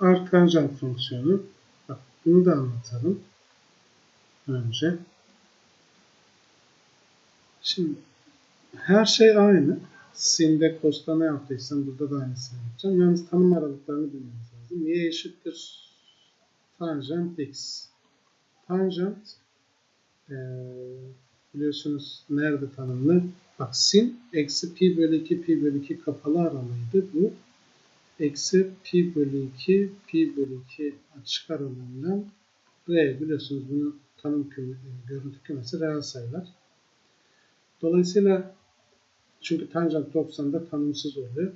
artanjant fonksiyonu. Bak bunu da anlatalım. Önce. Şimdi her şey aynı. Sin'de Costa ne yaptıysam burada da aynısını yapacağım. Yalnız tanım aralıklarını bilmemiz lazım. Y eşittir tanjant x. Tanjant ee, biliyorsunuz nerede tanımlı? Bak sin eksi pi bölü 2 pi bölü 2 kapalı aralığıydı. Bu eksi pi bölü 2 pi bölü 2 açık aralığından r biliyorsunuz bunu tanım küme, görüntü kümesi reel sayılar. Dolayısıyla çünkü tanjant 90'da tanımsız oluyor.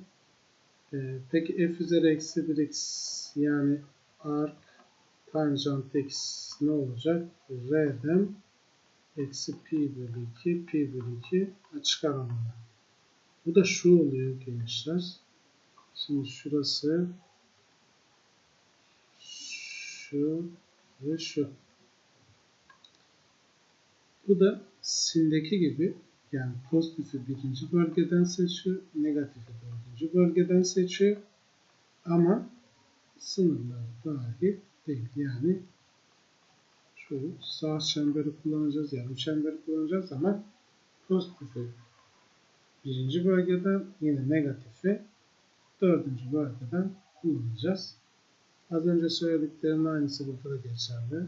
Ee, peki f üzeri eksi 1x yani arc tanjant x ne olacak? R'den eksi pi bölü 2 pi bölü 2 açık aralığında. Bu da şu oluyor gençler. Şimdi şurası şu ve şu. Bu da sindeki gibi yani pozitifi birinci bölgeden seçiyor, negatifi dördüncü bölgeden seçiyor. Ama sınırlar dahil değil. Yani şu sağ çemberi kullanacağız, yarım çemberi kullanacağız ama pozitifi birinci bölgeden yine negatifi dördüncü bölgeden kullanacağız. Az önce söylediklerimin aynısı burada da geçerli.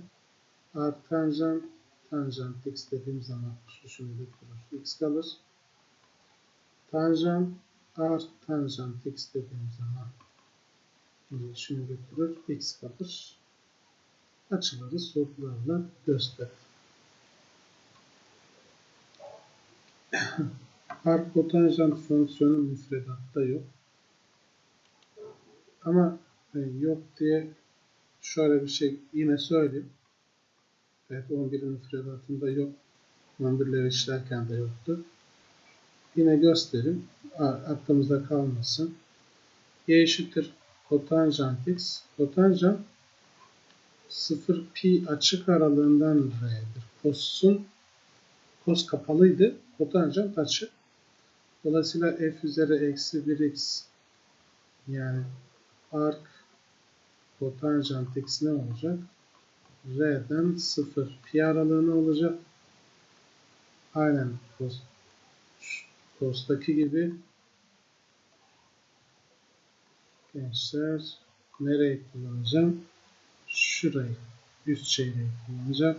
Art tanjant tanjant x dediğim zaman şu şöyle kurur. x kalır. Tanjant art tanjant x dediğim zaman şunu götürür. x kalır. Açıları sorularla gösterir. Arc kotanjant fonksiyonu müfredatta yok. Ama e, yok diye şöyle bir şey yine söyleyeyim. Evet 11'in müfredatında yok. 11'leri işlerken de yoktu. Yine göstereyim. Aklımızda kalmasın. Y eşittir kotanjant x. Kotanjant 0 pi açık aralığından r'dir. Cos'un cos kapalıydı. Kotanjant açık. Dolayısıyla f üzeri eksi 1x yani arc kotanjant x ne olacak? R'den 0 pi aralığına olacak. Aynen cos, gibi gençler nereyi kullanacağım? Şurayı üst çeyreği kullanacağım.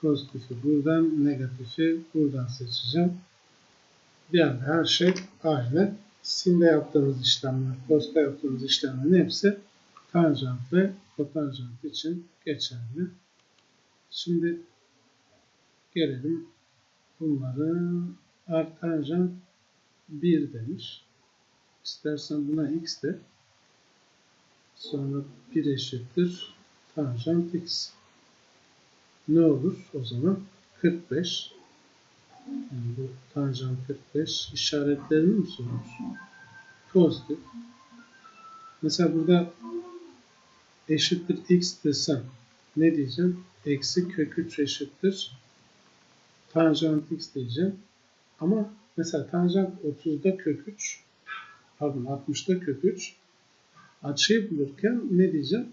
Pozitifi buradan, negatifi buradan seçeceğim. Diğer her şey aynı. Sin'de yaptığımız işlemler, cos'ta yaptığımız işlemlerin hepsi tanjant ve kotanjant için geçerli. Şimdi gelelim bunların artanjant 1 demiş. İstersen buna x de sonra 1 eşittir tanjant x. Ne olur o zaman? 45. Yani bu tanjant 45 işaretlerini mi sormuş? Pozitif. Mesela burada eşittir x desem ne diyeceğim? Eksi kök 3 eşittir tanjant x diyeceğim. Ama mesela tanjant 30'da kök 3 pardon 60'da kök 3 açıyı bulurken ne diyeceğim?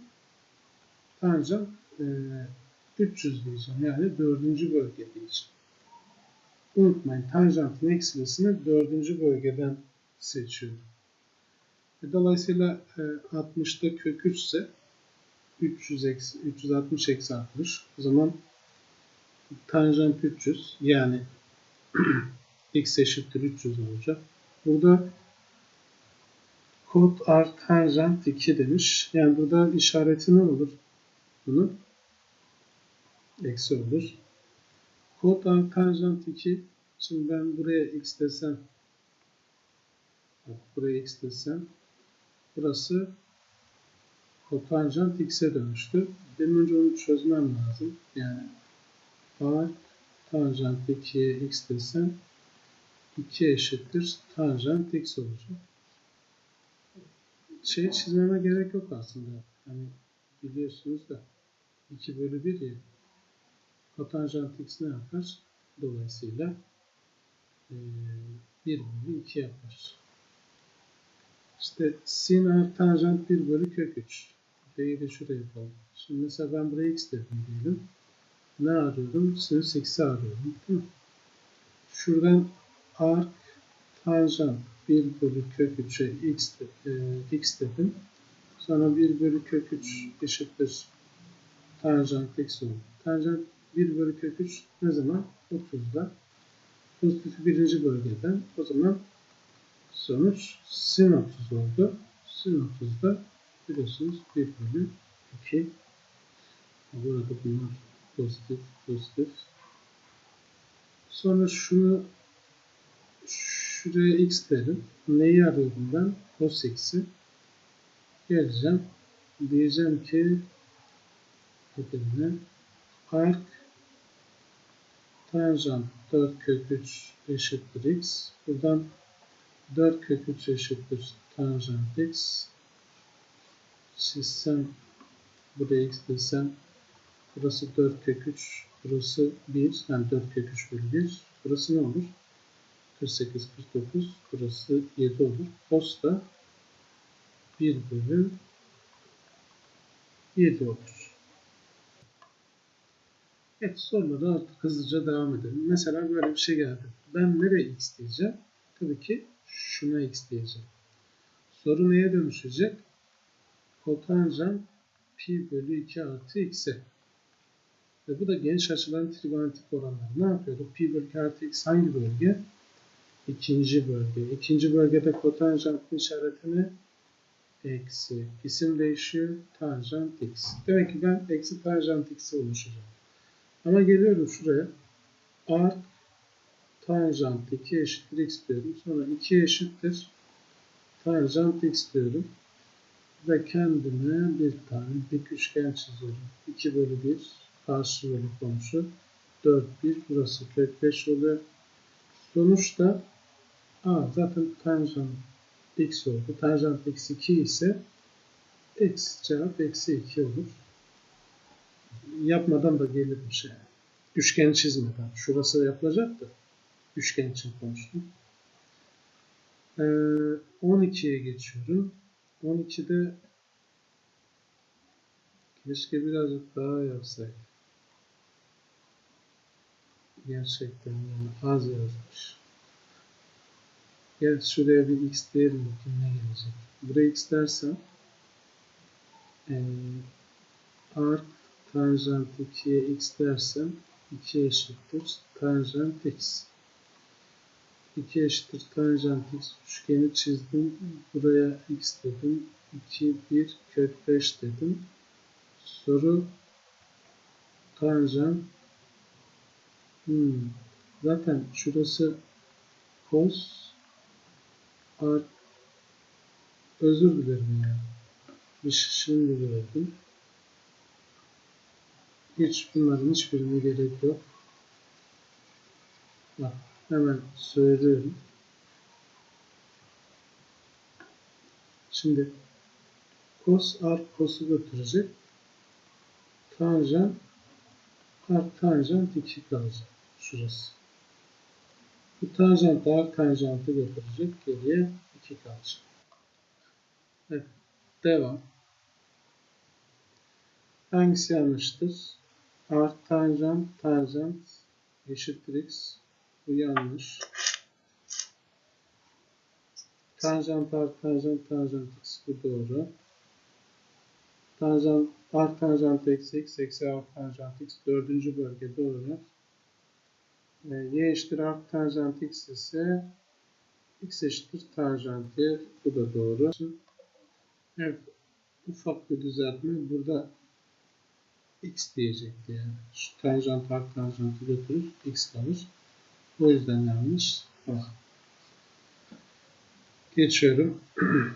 Tanjant e, 300 diyeceğim. Yani dördüncü bölge diyeceğim. Unutmayın tanjantın eksilisini dördüncü bölgeden seçiyorum. E, dolayısıyla e, 60'da kök 3 ise 300 eksi, 360 eksi 60. O zaman tanjant 300 yani x eşittir 300 olacak. Burada kod r tanjant 2 demiş. Yani burada işareti ne olur? Bunun eksi olur. R tanjant 2 şimdi ben buraya x desem buraya x desem burası kotanjant x'e dönüştü. Benim önce onu çözmem lazım. Yani a tanjant 2'ye x desem 2 eşittir tanjant x olacak. Şey çizmeme gerek yok aslında. Hani biliyorsunuz da 2 bölü 1 ya. Kotanjant x ne yapar? Dolayısıyla 1 bölü 2 yapar. İşte sin artı tanjant 1 bölü kök 3. B'yi de şuraya yapalım. Şimdi mesela ben buraya x dedim diyelim. Ne arıyorum? Sinüs x'i arıyorum. Şuradan arc tanjant 1 bölü kök 3'e x, e, x dedim. Sonra 1 bölü kök 3 eşittir tanjant x oldu. Tanjant 1 bölü kök 3 ne zaman? 30'da. Pozitifi birinci bölgeden. O zaman sonuç sin 30 oldu. Sin 30'da biliyorsunuz 1 bölü 2. Burada bunlar pozitif, pozitif. Sonra şunu şuraya x derim. Neyi arıyorum ben? Cos x'i. Geleceğim. Diyeceğim ki Edirne arc tanjant 4 kök 3 eşittir x. Buradan 4 kök 3 eşittir tanjant x. Çizsem buraya x desem burası 4 kök 3 burası 1 yani 4 kök 3 bölü 1 burası ne olur? 48 49 burası 7 olur. Cos da 1 bölü 7 olur. Evet sorulara artık hızlıca devam edelim. Mesela böyle bir şey geldi. Ben nereye x diyeceğim? Tabii ki şuna x diyeceğim. Soru neye dönüşecek? Kotanjant pi bölü 2 artı x'e. Ve bu da geniş açıların trigonometrik oranları. Ne yapıyorduk? Pi bölü 2 artı x hangi bölge? İkinci bölge. İkinci bölgede kotanjantın işaretini eksi. İsim değişiyor. Tanjant x. Demek ki ben eksi tanjant x'e oluşacağım. Ama geliyorum şuraya. Arc tanjant 2 eşittir x diyorum. Sonra 2 eşittir tanjant x diyorum. Ve kendime bir tane dik üçgen çiziyorum. 2 bölü 1 karşı bölü komşu. 4 1 burası kök 5 oluyor. Sonuçta a zaten tanjant x oldu. Tanjant x 2 ise x cevap eksi 2 olur. Yapmadan da gelir bir şey. Üçgen çizmeden. Şurası yapılacaktı. Üçgen için konuştum. Ee, 12'ye geçiyorum. 12'de keşke birazcık daha yapsaydık. Gerçekten yani az yazmış. Gel şuraya bir x diyelim bakayım ne gelecek. Buraya x dersem ee, arc tanjant 2'ye x dersem 2 eşittir tanjant x. 2 eşittir tanjant x üçgeni çizdim. Buraya x dedim. 2, 1, kök 5 dedim. Soru tanjant hmm. zaten şurası cos art özür dilerim ya. Bir şimdi gördüm. Hiç bunların hiçbirine gerek yok. Bak hemen söylüyorum. Şimdi cos art cos'u götürecek. Tanjant art tanjant 2 kalacak. Şurası. Bu tanjant art tanjantı götürecek. Geriye 2 kalacak. Evet. Devam. Hangisi yanlıştır? Art tanjant tanjant eşittir x. Bu yanlış. Tanjant art tanjant tanjant x. Bu doğru. Tanjant art tanjant eksi x eksi art tanjant x. Dördüncü bölge doğru. E, y eşittir art tanjant x ise x eşittir tanjant y. Bu da doğru. Evet. Ufak bir düzeltme. Burada x diyecekti yani. Şu tanjant art tanjantı götürür. x kalır. O yüzden yanlış. Bak. Geçiyorum.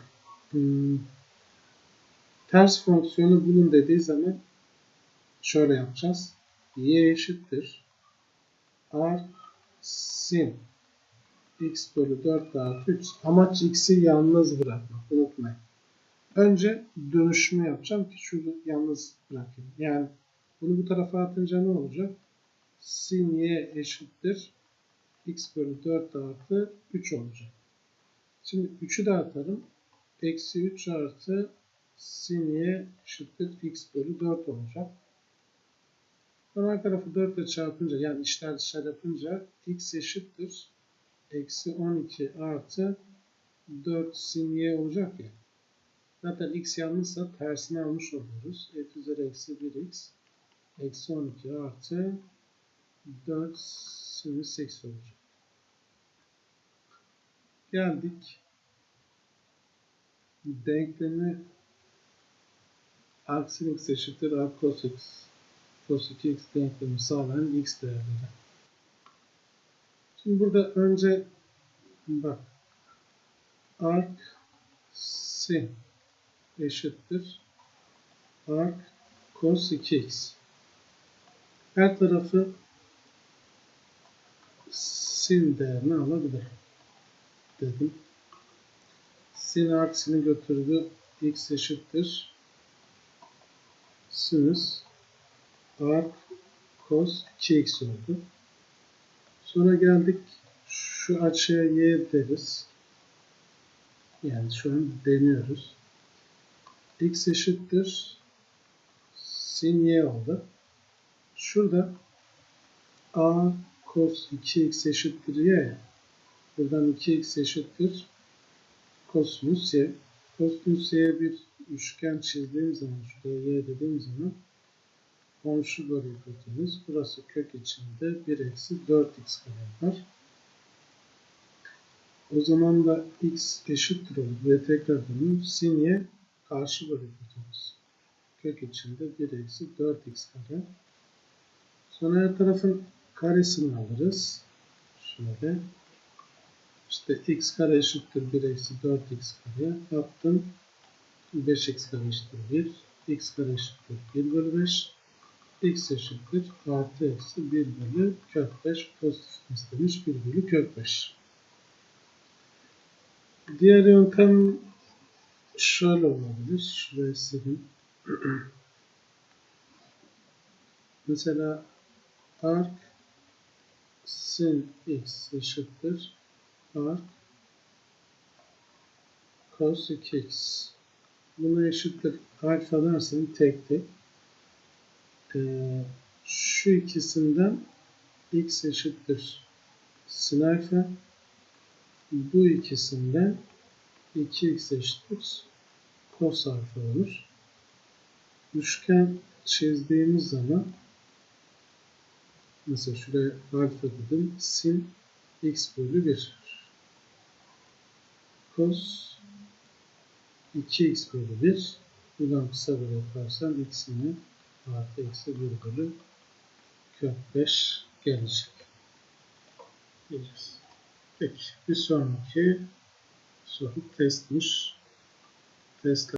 Hmm. Ters fonksiyonu bulun dediği zaman şöyle yapacağız. y eşittir. r sin x bölü 4 artı 3. Amaç x'i yalnız bırakmak. Unutmayın. Önce dönüşümü yapacağım ki şunu yalnız bırakayım. Yani bunu bu tarafa atınca ne olacak? Sin y eşittir. x bölü 4 artı 3 olacak. Şimdi 3'ü de atarım. eksi 3 artı sin y eşittir x bölü 4 olacak. Sonra tarafı 4 ile çarpınca yani içler dışlar yapınca x eşittir. Eksi 12 artı 4 sin y olacak ya. Zaten x yanlışsa tersini almış oluyoruz. f üzeri eksi 1x eksi 12 artı 4 sinüs x olacak. Geldik. Denklemi arc sin x eşittir arc cos x cos 2x denklemi sağlayan x değerleri. Şimdi burada önce bak arc sin eşittir arc cos 2x. Her tarafı sin değerini alabilir. Dedim. Sin arc sin'i götürdü. x eşittir sinüs arc cos 2x oldu. Sonra geldik şu açıya y deriz. Yani şu an deniyoruz. X eşittir sin y oldu. Şurada a cos 2x eşittir y. Buradan 2x eşittir kosinüs y. Kosinüs y'ye bir üçgen çizdiğim zaman, şuraya y dediğim zaman komşu bölü hipotenüs. Burası kök içinde 1 eksi 4x kare yapar. O zaman da x eşittir olur. Ve tekrar bunu sin y karşı bölü hipotenüs. Kök içinde 1 eksi 4x kare. Sonra her tarafın karesini alırız. Şöyle. İşte x kare eşittir 1 eksi 4x kare. Attım. 5x kare eşittir 1. x kare eşittir 1 bölü 5. x eşittir artı eksi 1 bölü kök 5. Pozitif istemiş 1 bölü kök 5. Diğer yöntem şöyle olabilir. Şurayı sileyim. Mesela arc sin x eşittir arc cos 2x. Buna eşittir alfa dersen tek tek. Ee, şu ikisinden x eşittir sin alfa. Bu ikisinden 2x eşittir cos alfa olur. Üçgen çizdiğimiz zaman mesela şuraya alfa dedim. Sin x bölü 1. Cos 2x bölü 1. Buradan kısa bölü yaparsam x'ini artı eksi 1 bölü kök 5 gelecek. Peki bir sonraki soru testmiş. Test